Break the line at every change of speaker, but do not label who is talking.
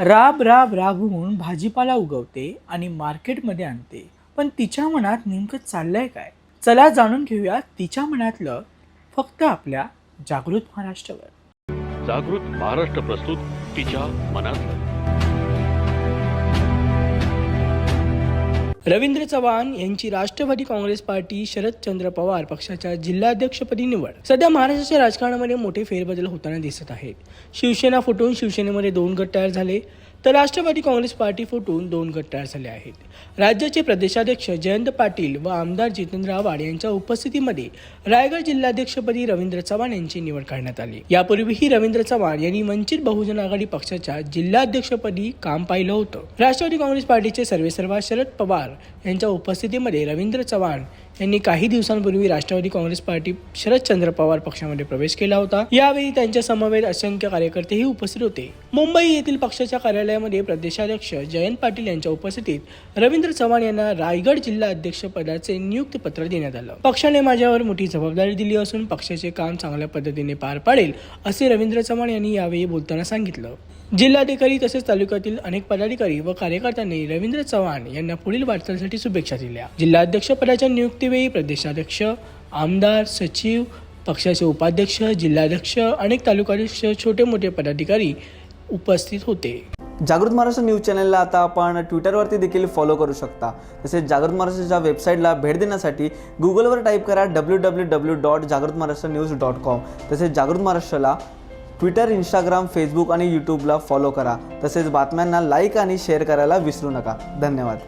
राब राब राबवून भाजीपाला उगवते आणि मार्केटमध्ये आणते. पण तिच्या मनात नेमकं चाललंय काय? चला जाणून घेऊया तिच्या मनातलं फक्त आपल्या जागृत महाराष्ट्रावर.
जागृत महाराष्ट्र प्रस्तुत तिच्या मनातलं.
रवींद्र चव्हाण यांची राष्ट्रवादी काँग्रेस पार्टी शरदचंद्र पवार पक्षाच्या जिल्हाध्यक्षपदी निवड. सध्या महाराष्ट्राच्या राजकारणामध्ये मोठे फेरबदल होताना दिसत आहेत. शिवसेना फुटून शिवसेनेमध्ये दोन गट तयार झाले. तर राष्ट्रवादी काँग्रेस पार्टी फुटून दोन गट तयार झाले आहेत. राज्याचे प्रदेशाध्यक्ष जयंत पाटील व आमदार जितेंद्र आव्हाड यांच्या उपस्थितीमध्ये रायगड जिल्हाध्यक्षपदी रवींद्र चव्हाण यांची निवड करण्यात आली. यापूर्वीही रवींद्र चव्हाण यांनी वंचित बहुजन आघाडी पक्षाच्या जिल्हाध्यक्षपदी काम पाहिलं होतं. राष्ट्रवादी काँग्रेस पार्टीचे सर्वेसर्वा शरद पवार यांच्या उपस्थितीमध्ये रवींद्र चव्हाण यांनी काही दिवसांपूर्वी राष्ट्रवादी काँग्रेस पार्टी शरदचंद्र पवार पक्षामध्ये प्रवेश केला होता. यावेळी त्यांच्या समवेत असंख्य कार्यकर्तेही उपस्थित होते. मुंबई येथील पक्षाच्या कार्यालयामध्ये प्रदेशाध्यक्ष जयंत पाटील यांच्या उपस्थितीत रवींद्र चव्हाण यांना रायगड जिल्हा अध्यक्ष पदाचे नियुक्ती पत्र देण्यात आलं. पक्षाने माझ्यावर मोठी जबाबदारी दिली असून पक्षाचे काम चांगल्या पद्धतीने पार पाडेल असे रवींद्र चव्हाण यांनी यावेळी बोलताना सांगितलं. जिल्हाधिकारी तसेच तालुक्यातील अनेक पदाधिकारी व कार्यकर्त्यांनी रवींद्र चव्हाण यांना पुढील वाटचालीसाठी शुभेच्छा दिल्या. जिल्हाध्यक्ष पदाच्या नियुक्तीवेळी प्रदेशाध्यक्ष आमदार सचिव पक्षाचे उपाध्यक्ष जिल्हाध्यक्ष अनेक तालुकाध्यक्ष छोटे मोठे पदाधिकारी उपस्थित होते.
जागृत महाराष्ट्र न्यूज चॅनलला आता आपण ट्विटरवरती देखील फॉलो करू शकता. तसेच जागृत महाराष्ट्राच्या वेबसाईटला भेट देण्यासाठी गुगलवर टाईप करा डब्ल्यू डब्ल्यू डब्ल्यू डॉट जागृत महाराष्ट्र न्यूज डॉट कॉम तसेच जागृत महाराष्ट्राला ट्विटर इंस्टाग्राम फेसबुक आणि यूट्यूबला फॉलो करा. तसेच बातम्यांना लाईक आणि शेअर करायला विसरू नका. धन्यवाद.